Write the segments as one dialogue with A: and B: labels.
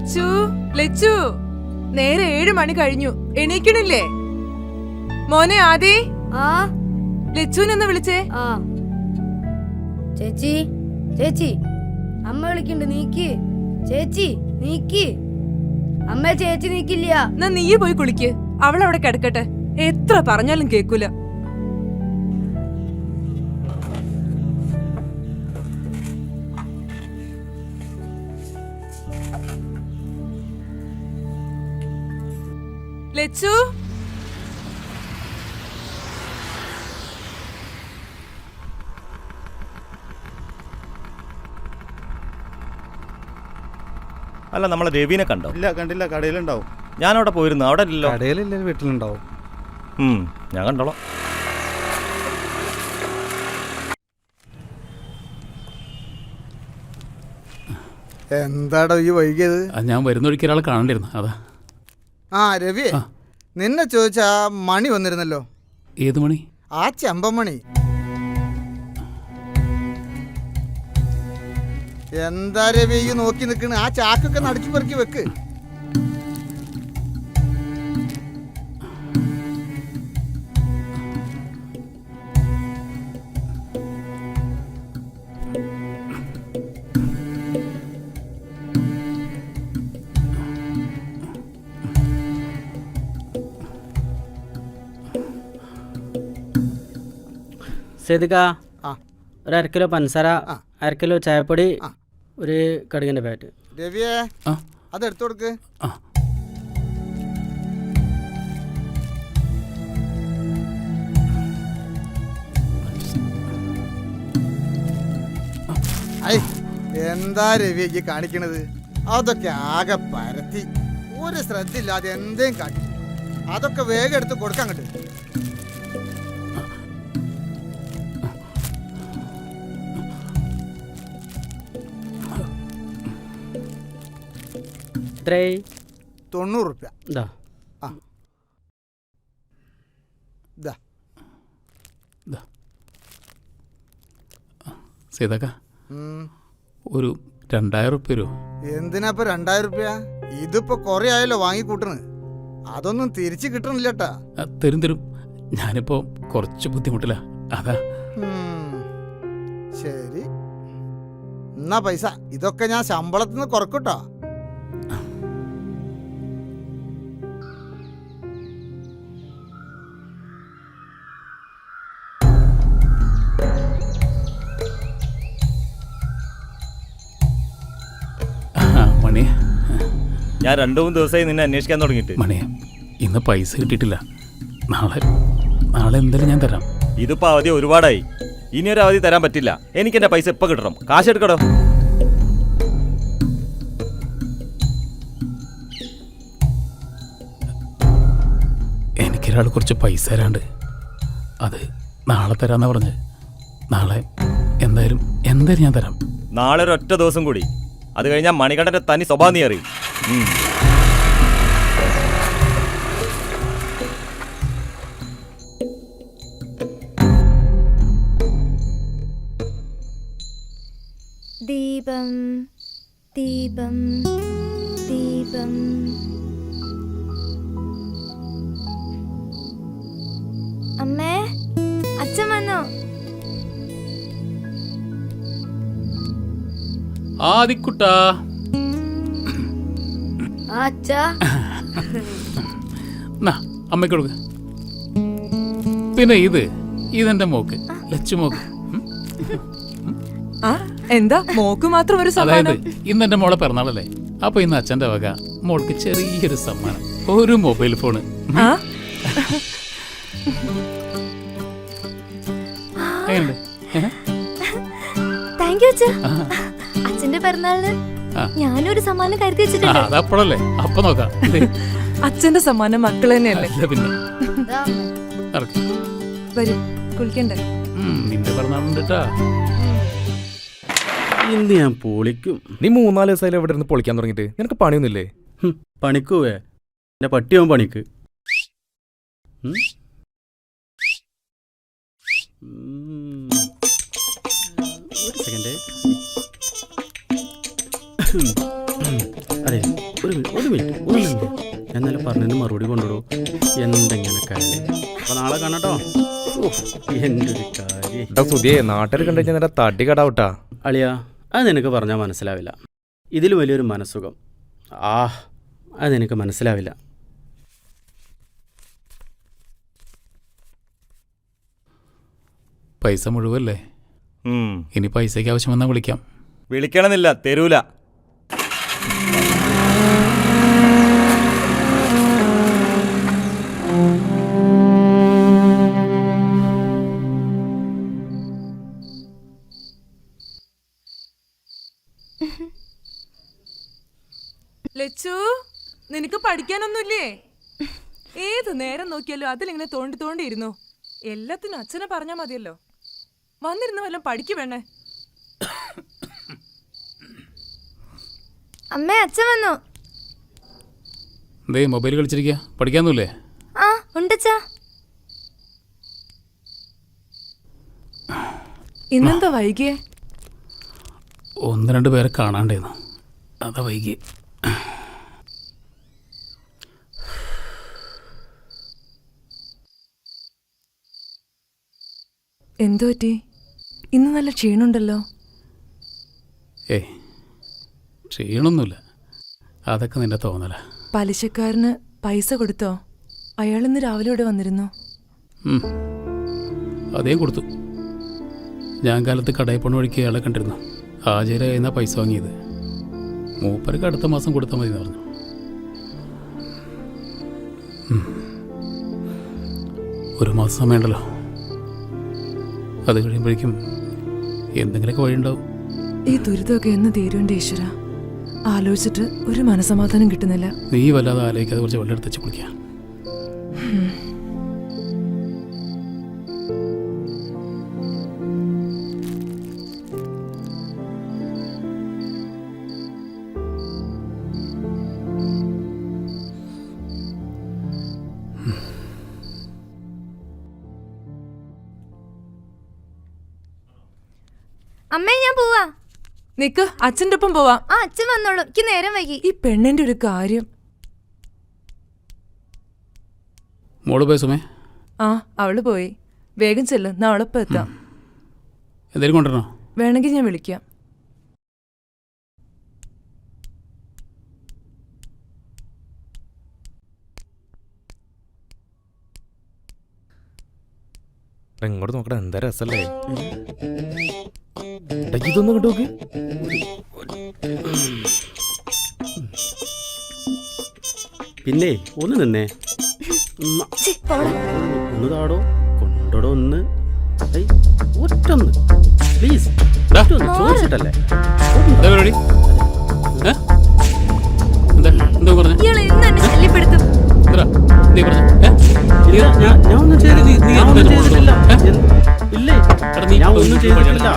A: ലച്ചു ലച്ചു. നേരെ ഏഴ് മണി കഴിഞ്ഞു. എണീക്കണില്ലേ? മോനെ ആദി.
B: ആ.
A: ലച്ചുവിനൊന്ന് വിളിച്ചേ.
B: ആ. ചേച്ചി ചേച്ചി. അമ്മ വിളിക്കണ്ട് നീക്ക്. ചേച്ചി നീക്ക്. അമ്മ ചേച്ചി നീക്കില്ല.
A: എന്നാ നീ പോയി കുളിക്ക്. അവളവിടെ കിടക്കട്ടെ. എത്ര പറഞ്ഞാലും കേക്കൂല. ലച്ചു?
C: അല്ല നമ്മളെ രവിനെ കണ്ടോ?
D: ഇല്ല കണ്ടില്ല കടയിലുണ്ടാവും.
C: ഞാൻ അവിടെ പോയിരുന്നു. അവിടെ ഇല്ലല്ലോ.
D: കടയിലില്ല വീട്ടിലുണ്ടാവും.
C: ഉം, ഞാൻ കണ്ടോളാം.
E: എന്താടാ ഈ വൈകിയത്?
F: ഞാൻ വരുന്ന വഴിക്ക് ഒരാൾ കാണണ്ടിരുന്നു അതാ.
E: ആ രവി.
F: ആ.
E: നിന്നെ ചോദിച്ച ആ മണി വന്നിരുന്നല്ലോ.
F: ഏത് മണി?
E: ആ ചെമ്പമണി. എന്താ രവി ഈ നോക്കി നിൽക്കണ് ആ ചാക്കൊക്കെ നടിച്ചു പെറുക്കി വെക്ക്.
G: സേതുക
E: ആ.
G: ഒരു അര കിലോ പഞ്ചസാര
E: ആ.
G: അര കിലോ ചായപ്പൊടി ഒരു കടുകിന്റെ പാറ്റ്.
E: രവിയെ
F: ആ.
E: അത് എടുത്തു കൊടുക്ക്.
F: ആ.
E: ഐ എന്താ രവി ഈ കാണിക്കണത്? അതൊക്കെ ആകെ പരത്തി. ഒരു ശ്രദ്ധയില്ലാതെ എന്തേം കാട്ടി. അതൊക്കെ വേഗം എടുത്ത് കൊടുക്കാൻ കണ്ടു
G: എത്രേ
E: തൊണ്ണൂറ് റുപ്യ
G: ഇതാ.
E: ഇതാ.
F: സീതാക്ക
E: ഉം.
F: ഒരു രണ്ടായിരം റുപ്യ വരുമോ
E: എന്തിനാ ഇപ്പൊ രണ്ടായിരം റുപ്യ ഇതിപ്പോ കൊറേ ആയല്ലോ വാങ്ങിക്കൂട്ടണ്. അതൊന്നും തിരിച്ചു കിട്ടണില്ലട്ടാ.
F: തരും തരും. ഞാനിപ്പോ കുറച്ച് ബുദ്ധിമുട്ടില്ല അതാ.
E: ഉം. ശരി. എന്നാ പൈസ. ഇതൊക്കെ ഞാൻ ശമ്പളത്തിൽ നിന്ന് കുറക്കൂട്ടോ.
C: ഞാൻ രണ്ടു മൂന്ന് ദിവസമായി നിന്നെ അന്വേഷിക്കാൻ തുടങ്ങിയിട്ട്.
F: മണിയ ഇന്ന് പൈസ കിട്ടിയിട്ടില്ല. നാളെ നാളെ എന്തായാലും ഞാൻ തരാം.
C: ഇതിപ്പോ അവധി ഒരുപാടായി. ഇനി ഒരു അവധി തരാൻ പറ്റില്ല. എനിക്ക് എന്റെ പൈസ ഇപ്പൊ കിട്ടണം. കാശ് എടുക്കടോ?
F: എനിക്കൊരാൾ കുറച്ച് പൈസ തരാണ്ട്. അത് നാളെ തരാന്നാ പറഞ്ഞത്. നാളെ എന്തായാലും എന്തായാലും ഞാൻ തരാം.
C: നാളെ ഒരു ഒറ്റ ദിവസം കൂടി. അത് കഴിഞ്ഞാൽ മണികണ്ഠന്റെ തനി സ്വഭാവം നീ അറിയും. ഉം.
B: ദീപം ദീപം ദീപം അമ്മേ അച്ഛൻ വന്നോ
F: ആദിക്കുട്ടാ
B: ആ അച്ഛാ
F: നാ അമ്മയ്ക്ക് കൊടുക്ക. പിന്നെ ഇത് ഇതെന്റെ മോക്ക് ലച്ചു മോക്ക്.
A: ആ എന്താ? മോക്ക് മാത്രം ഒരു
F: അതായത്
A: സമ്മാനം?
F: ഇന്ന് എന്റെ മോളെ പിറന്നാളല്ലേ? അപ്പൊ ഇന്ന് അച്ഛന്റെ വക മോൾക്ക് ചെറിയൊരു സമ്മാനം. ഒരു മൊബൈൽ ഫോണ്?
B: താങ്ക് യു അച്ഛന്റെ പിറന്നാളിന്. ഞാനൊരു സമ്മാനം കരുതി വെച്ചിട്ടുണ്ട്.
F: അതപ്പോഴല്ലേ? അപ്പൊ നോക്കാം.
A: അച്ഛന്റെ സമ്മാനം മക്കൾ തന്നെയല്ലേ?
F: അല്ല പിന്നെ.
A: വരൂ കുളിക്കണ്ടേ?
F: നിന്റെ പിറന്നാളുണ്ട്
D: ഇന്ന് ഞാൻ പൊളിക്കും.
H: നീ മൂന്നാൽ ദിവസമായാലും ഇവിടെ നിന്ന് പൊളിക്കാൻ തുടങ്ങിയിട്ട്? നിനക്ക് പണിയൊന്നുമില്ലേ?
D: ഹും, പണിക്കുവേ. എന്റെ പട്ടിയാവും പണിക്ക്. ഉം? അതെ ഒരു മിനിറ്റ് ഒരു മിനിറ്റ് ഒരു മിനിറ്റ്. എന്നാലും പറഞ്ഞതിന് മറുപടി കൊണ്ടുവിടും. എന്തെങ്ങനെ കാര്യം? അപ്പൊ നാളെ കാണട്ടോ. കാര്യം.
H: എടാ സുധിയെ നാട്ടിൽ കണ്ടു കഴിഞ്ഞാൽ നിന്റെ തടി കടാവട്ടാ.
D: അളിയ അത് നിനക്ക് പറഞ്ഞാൽ മനസ്സിലാവില്ല. ഇതിൽ വലിയൊരു മനസ്സുഖം. ആ അത് നിനക്ക് മനസ്സിലാവില്ല.
F: പൈസ മുഴുവല്ലേ?
C: ഉം.
F: ഇനി പൈസയ്ക്ക് ആവശ്യം വന്നാൽ വിളിക്കാം.
C: വിളിക്കണമെന്നില്ല തരൂല.
A: പഠിക്കാനൊന്നുമില്ലേ? ഏത് നേരം നോക്കിയാലും അതിലിങ്ങനെ തോണ്ടി തോണ്ടിയിരുന്നു എല്ലാത്തിനും അച്ഛനെ പറഞ്ഞാൽ മതിയല്ലോ. വന്നിരുന്ന് വല്ലതും പഠിക്കു വേണേ
B: അമ്മേ അച്ഛൻ വന്നു.
F: എന്തേ മൊബൈൽ കളിച്ചിരിക്കുക പഠിക്കാന്നൂല്ലേ
B: ആ ഉണ്ടച്ചാ.
A: ഇന്നെന്താ വൈകിയേ?
F: ഒന്ന് രണ്ട് പേരെ കാണാണ്ടേന്നു. അതാ വൈകി
A: എന്തു പറ്റി? ഇന്ന് നല്ല ക്ഷീണുണ്ടല്ലോ
F: ഏ ക്ഷീണമൊന്നുമില്ല അതൊക്കെ നിന്റെ തോന്നല.
A: പലിശക്കാരന് പൈസ കൊടുത്തോ? അയാൾ ഇന്ന് രാവിലെ ഇവിടെ വന്നിരുന്നു.
F: അതേ കൊടുത്തു. ഞാൻ കാലത്ത് കടയിൽ പോണ വഴിക്ക് അയാളെ കണ്ടിരുന്നു. ഹാജരായിരുന്ന പൈസ വാങ്ങിയത്. മൂപ്പർക്ക് അടുത്ത മാസം കൊടുത്താൽ മതി എന്ന് പറഞ്ഞു ഒരു മാസം സമയമുണ്ടല്ലോ. അത് കഴിയുമ്പോഴേക്കും എന്തെങ്കിലുമൊക്കെ വഴിയുണ്ടാവും.
A: ഈ ദുരിതമൊക്കെ എന്ന് തീരുവിന്റെ ഈശ്വര. ആലോചിച്ചിട്ട് ഒരു മനസമാധാനം കിട്ടുന്നില്ല.
F: നീ വല്ലാതെ ആലോചിക്കാതെ കുറച്ച് വെള്ളം എടുത്ത് വെച്ച്
B: അമ്മേ ഞാൻ പോവാ.
A: നിക്ക് അച്ഛന്റെ ഒപ്പം പോവാ.
B: ആ അച്ഛൻ വന്നോളൂ. എനിക്ക് നേരം വൈകി.
A: ഈ പെണ്ണിന്റെ ഒരു കാര്യം.
F: മോൾ പോയ സുമേ?
A: ആ അവൾ പോയി. വേഗം ചെല്ല്. നാളെപ്പം എത്താം.
F: എന്തെങ്കിലും കൊണ്ടുവരണോ?
A: വേണമെങ്കിൽ ഞാൻ വിളിക്കാം.
H: ഇങ്ങോട്ട് നോക്കടാ എന്താ രസല്ലേ? ഇതൊന്നും കണ്ടു നോക്ക്.
D: പിന്നെ ഒന്ന് നിന്നേ. ഒന്ന് താടോ കൊണ്ടടോ ഒന്ന്. ഒറ്റൊന്ന്. പ്ലീസ് ചോദിച്ചിട്ടല്ലേ? ഞാൻ ഞാൻ ഒന്നും ചെയ്തിട്ടില്ല. ഇല്ലേ?
F: നീ
D: ഞാൻ ഒന്നും ചെയ്തിട്ടില്ല.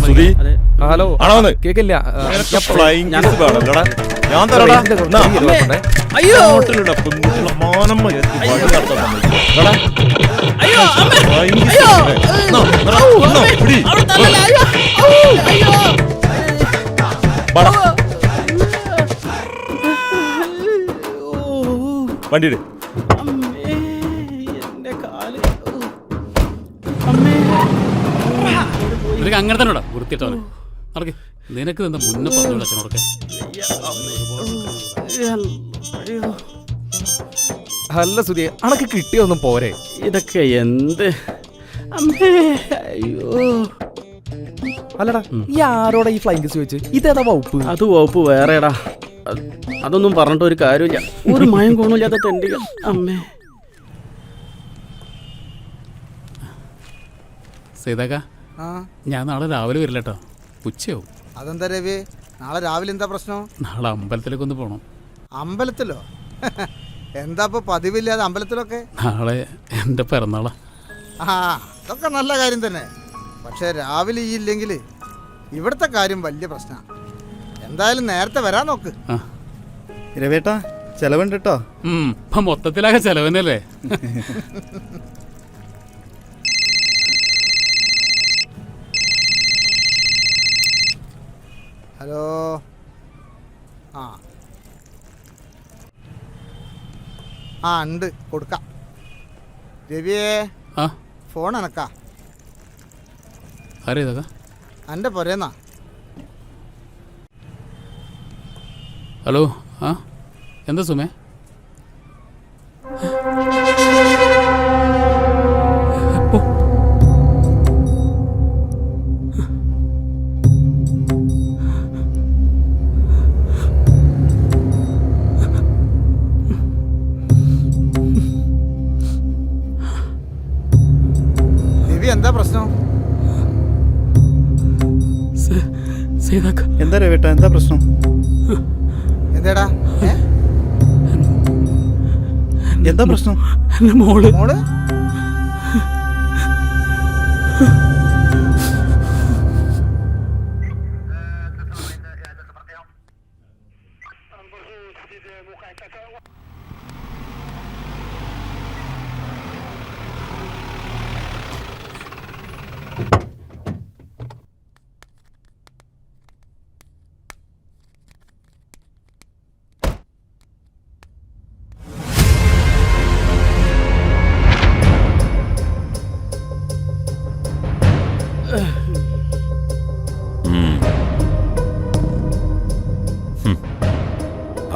C: സുധി.
H: ഹലോ.
C: ആണോ?
H: കേക്കില്ല?
C: ഞാൻ തരാടാ. പെൺകുട്ടികളെ മാനം മര്യാദയ്ക്ക് വഴി
F: നിനക്ക് അങ്ങനെ തന്നെ ഇടാം വൃത്തിയിട്ടവനെ നടക്ക്. നിനക്ക് തന്നെ മുന്നേ പറഞ്ഞു അച്ഛനോടൊക്കെ?
H: അല്ല സുധിയെ അണക്ക് കിട്ടിയൊന്നും പോരെ?
D: ഇതൊക്കെ എന്ത്? അമ്മേ അയ്യോ.
H: അല്ലടാ ഈ ആരോടാ ഈ ഫ്ലൈങ് കിസ് ചോദിച്ചു? ഇതേതാ വകുപ്പ്?
D: അത് വകുപ്പ് വേറെടാ. അതൊന്നും പറഞ്ഞിട്ട് ഒരു കാര്യമില്ല. ഒരു മയം കോണില്ലാത്ത തെണ്ടിക അമ്മേ.
F: സീതാക്ക ഞാൻ നാളെ രാവിലെ വരില്ല കേട്ടോ ഉച്ചയാവും.
E: അതെന്താ രവി? നാളെ രാവിലെ എന്താ പ്രശ്നം?
F: നാളെ അമ്പലത്തിലേക്ക് ഒന്ന് പോണം.
E: അമ്പലത്തിലോ? എന്താ ഇപ്പൊ പതിവില്ലാതെ അമ്പലത്തിലൊക്കെ?
F: നാളെ എന്റെ പിറന്നാളാ.
E: ആ അതൊക്കെ നല്ല കാര്യം തന്നെ. പക്ഷെ രാവിലെ ഈ ഇല്ലെങ്കിൽ ഇവിടുത്തെ കാര്യം വലിയ പ്രശ്നമാണ് എന്തായാലും നേരത്തെ വരാൻ നോക്ക്.
I: രവേട്ടാ ചെലവുണ്ട് കേട്ടോ
F: ഉം, മൊത്തത്തിലാകെ ചെലവനല്ലേ
E: ഹലോ. ആ. ആ ഉണ്ട്. കൊടുക്കാം. രവിയേ
F: ആ.
E: ഫോൺ എനക്കാ
F: ആരാ ഇതൊക്കെ
E: എന്റെ പൊരേന്നാ.
F: ഹലോ ആ. എന്താ സുമേ?
E: രവി എന്താ പ്രശ്നം?
I: എന്താ രവിട്ട എന്താ പ്രശ്നം?
E: എന്താടാ?
I: എന്താ പ്രശ്നം?
C: മോൾ. മോൾ?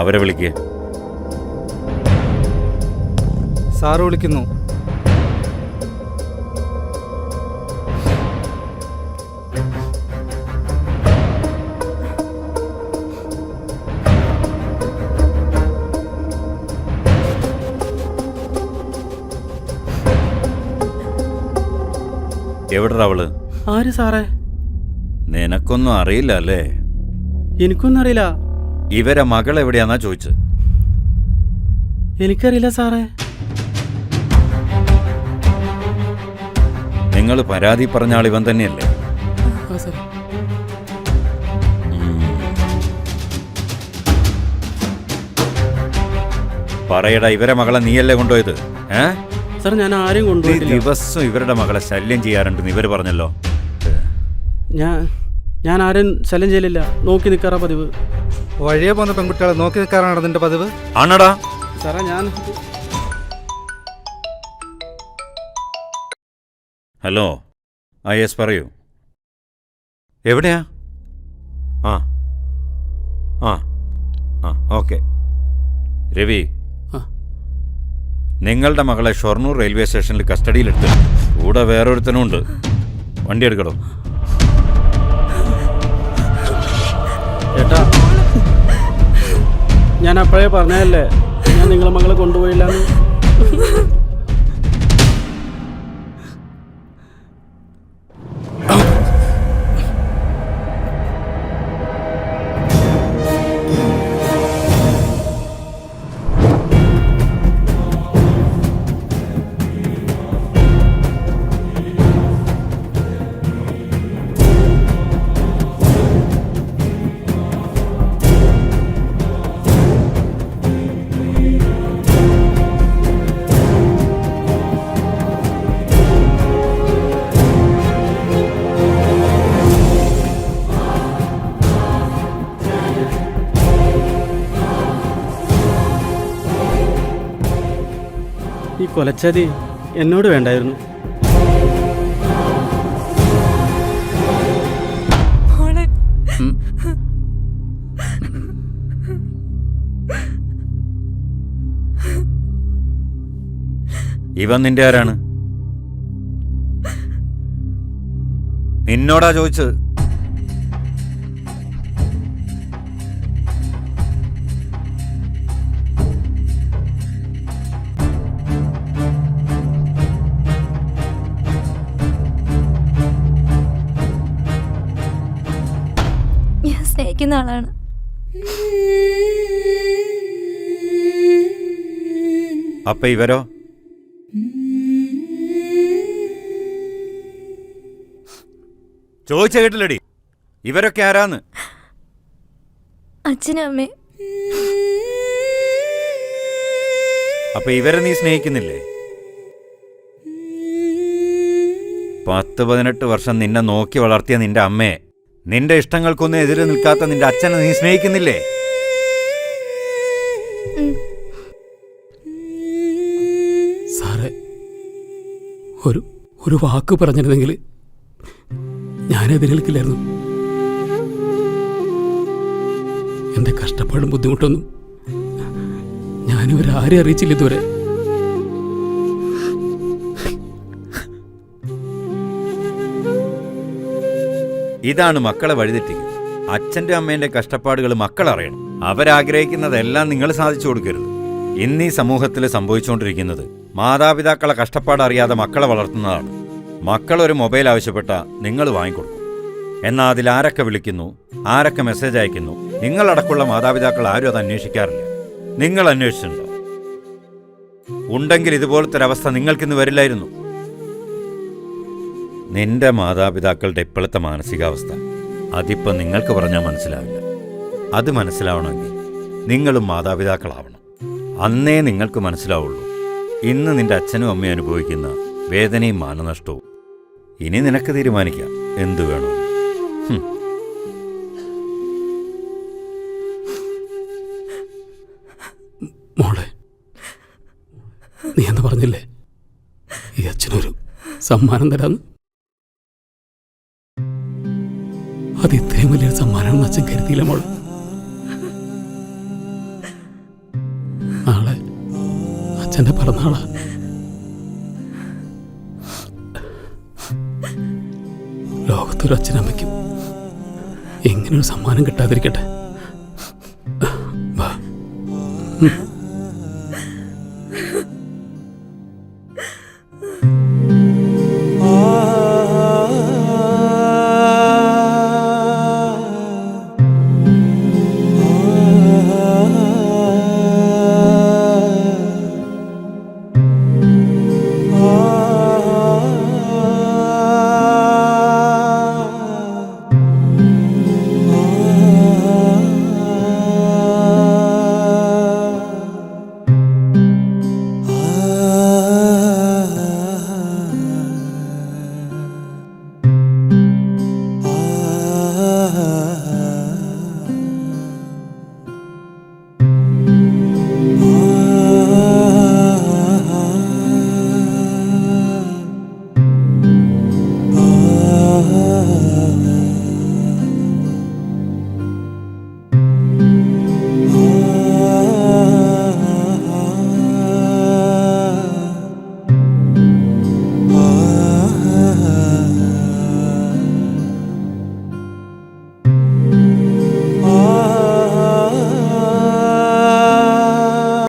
C: അവരെ വിളിക്കുക
H: സാറ് വിളിക്കുന്നു.
C: അവൾ?
D: ആര് സാറേ?
C: നിനക്കൊന്നും അറിയില്ല അല്ലേ?
D: എനിക്കൊന്നും അറിയില്ല.
C: ഇവരെ മകൾ എവിടെയാന്നാ ചോദിച്ചത്?
D: എനിക്കറിയില്ല സാറേ.
C: നിങ്ങൾ പരാതി പറഞ്ഞ ആൾ ഇവൻ തന്നെയല്ലേ? പറയടാ ഇവരെ മകളെ നീയല്ലേ കൊണ്ടുപോയത്? ഏ?
D: സാർ ഞാൻ ആരെയും കൊണ്ടുപോയി
C: ദിവസം ഇവരുടെ മകളെ ശല്യം ചെയ്യാറുണ്ടെന്ന് ഇവർ പറഞ്ഞല്ലോ.
D: ഞാൻ ഞാൻ ആരും ശല്യം ചെയ്യലില്ല. നോക്കി നിൽക്കാറാ പതിവ്.
H: വഴിയെ പോകുന്ന പെൺകുട്ടികളെ നോക്കി നിൽക്കാറാണ് നിന്റെ പതിവ്?
C: ആണടാ.
D: സാറേ ഞാൻ
C: ഹലോ. ആ യെസ് പറയൂ. എവിടെയാ? ആ. ആ. ആ ഓക്കെ. രവി. നിങ്ങളുടെ മകളെ ഷൊർണൂർ റെയിൽവേ സ്റ്റേഷനിൽ കസ്റ്റഡിയിലെടുത്ത്. കൂടെ വേറൊരുത്തനും ഉണ്ട് വണ്ടി എടുക്കടോ.
D: ഏട്ടാ ഞാൻ അപ്പോഴേ പറഞ്ഞതല്ലേ? ഞാൻ നിങ്ങളെ മകളെ കൊണ്ടുപോയില്ലാന്ന്. കൊലച്ചതി എന്നോട് വേണ്ടായിരുന്നു.
F: ഇവ
C: ഇവൻ നിന്റെ ആരാണ്? നിന്നോടാ ചോദിച്ചത്.
B: സ്നേഹിക്കുന്ന ആളാണ്.
C: അപ്പൊ ഇവരോ? ചോദിച്ച കേട്ടില്ലടി. ഇവരൊക്കെ ആരാന്ന്?
B: അച്ഛനും അമ്മേ
C: അപ്പൊ ഇവരെ നീ സ്നേഹിക്കുന്നില്ലേ? പത്ത് പതിനെട്ട് വർഷം നിന്നെ നോക്കി വളർത്തിയ നിന്റെ അമ്മയെ നിന്റെ ഇഷ്ടങ്ങൾക്കൊന്നും എതിരെ നിൽക്കാത്ത നിന്റെ അച്ഛനെ നീ സ്നേഹിക്കുന്നില്ലേ?
F: സാറേ ഒരു ഒരു വാക്ക് പറഞ്ഞിരുന്നെങ്കിൽ ഞാൻ എതിരേൽക്കില്ലായിരുന്നു എന്റെ കഷ്ടപ്പാടും ബുദ്ധിമുട്ടൊന്നും ഞാനിവരാരെ അറിയിച്ചില്ല ഇതുവരെ.
C: ഇതാണ് മക്കളെ വഴിതെറ്റിക്കുന്നത്. അച്ഛന്റെ അമ്മേന്റെ കഷ്ടപ്പാടുകൾ മക്കൾ അറിയണം. അവരാഗ്രഹിക്കുന്നതെല്ലാം നിങ്ങൾ സാധിച്ചു കൊടുക്കരുത്. ഇന്ന് സമൂഹത്തിൽ സംഭവിച്ചുകൊണ്ടിരിക്കുന്നത് മാതാപിതാക്കളെ കഷ്ടപ്പാട് അറിയാതെ മക്കളെ വളർത്തുന്നതാണ്. മക്കൾ ഒരു മൊബൈൽ ആവശ്യപ്പെട്ട നിങ്ങൾ വാങ്ങിക്കൊടുക്കും. എന്നാൽ അതിൽ ആരൊക്കെ വിളിക്കുന്നു ആരൊക്കെ മെസ്സേജ് അയക്കുന്നു നിങ്ങളടക്കമുള്ള മാതാപിതാക്കൾ ആരും അത് അന്വേഷിക്കാറില്ല. നിങ്ങൾ അന്വേഷിച്ചിട്ടുണ്ടോ? ഉണ്ടെങ്കിൽ ഇതുപോലത്തെ ഒരവസ്ഥ നിങ്ങൾക്കിന്ന് വരില്ലായിരുന്നു. നിന്റെ മാതാപിതാക്കളുടെ ഇപ്പോഴത്തെ മാനസികാവസ്ഥ. അതിപ്പോൾ നിങ്ങൾക്ക് പറഞ്ഞാൽ മനസ്സിലാവില്ല. അത് മനസ്സിലാവണമെങ്കിൽ നിങ്ങളും മാതാപിതാക്കളാവണം. അന്നേ നിങ്ങൾക്ക് മനസ്സിലാവുള്ളൂ. ഇന്ന് നിന്റെ അച്ഛനും അമ്മയും അനുഭവിക്കുന്ന വേദനയും മാനനഷ്ടവും. ഇനി നിനക്ക് തീരുമാനിക്കാം. എന്തു വേണോ?
F: മോളെ നീ എന്ന് പറഞ്ഞില്ലേ? ഈ അച്ഛനൊരു സമ്മാനം തരാന്ന്? അത് ഇത്രയും വലിയൊരു സമ്മാനമാണെന്ന് അച്ഛൻ കരുതിയില്ല മോൾ. നാളെ അച്ഛന്റെ പിറന്നാളാ. ലോകത്തൊരു അച്ഛനമ്മയ്ക്കും എങ്ങനെയൊരു സമ്മാനം കിട്ടാതിരിക്കട്ടെ.